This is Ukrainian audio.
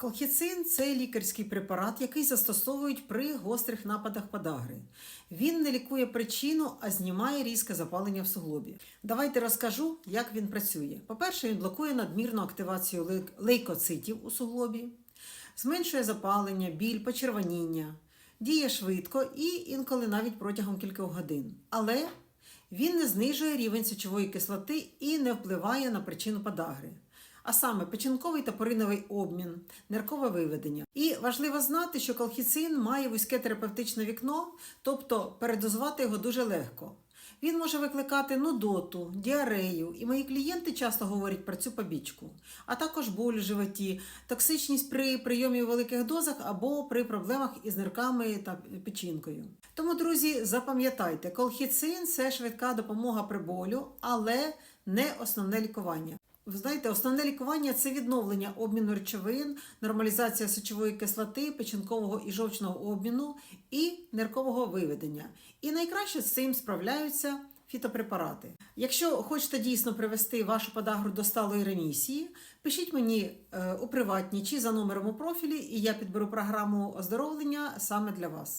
Колхіцин це лікарський препарат, який застосовують при гострих нападах подагри. Він не лікує причину, а знімає різке запалення в суглобі. Давайте розкажу, як він працює. По-перше, він блокує надмірну активацію лейкоцитів у суглобі, зменшує запалення, біль, почервоніння, діє швидко і інколи навіть протягом кількох годин. Але він не знижує рівень сечової кислоти і не впливає на причину подагри. А саме печінковий та пориновий обмін, ниркове виведення. І важливо знати, що колхіцин має вузьке терапевтичне вікно, тобто передозувати його дуже легко. Він може викликати нудоту, діарею, і мої клієнти часто говорять про цю побічку, а також боль у животі, токсичність при прийомі у великих дозах або при проблемах із нирками та печінкою. Тому, друзі, запам'ятайте, колхіцин це швидка допомога при болю, але не основне лікування. Ви знаєте, основне лікування це відновлення обміну речовин, нормалізація сечової кислоти, печінкового і жовчного обміну і ниркового виведення. І найкраще з цим справляються фітопрепарати. Якщо хочете дійсно привести вашу подагру до сталої ремісії, пишіть мені е, у приватні чи за номером у профілі, і я підберу програму оздоровлення саме для вас.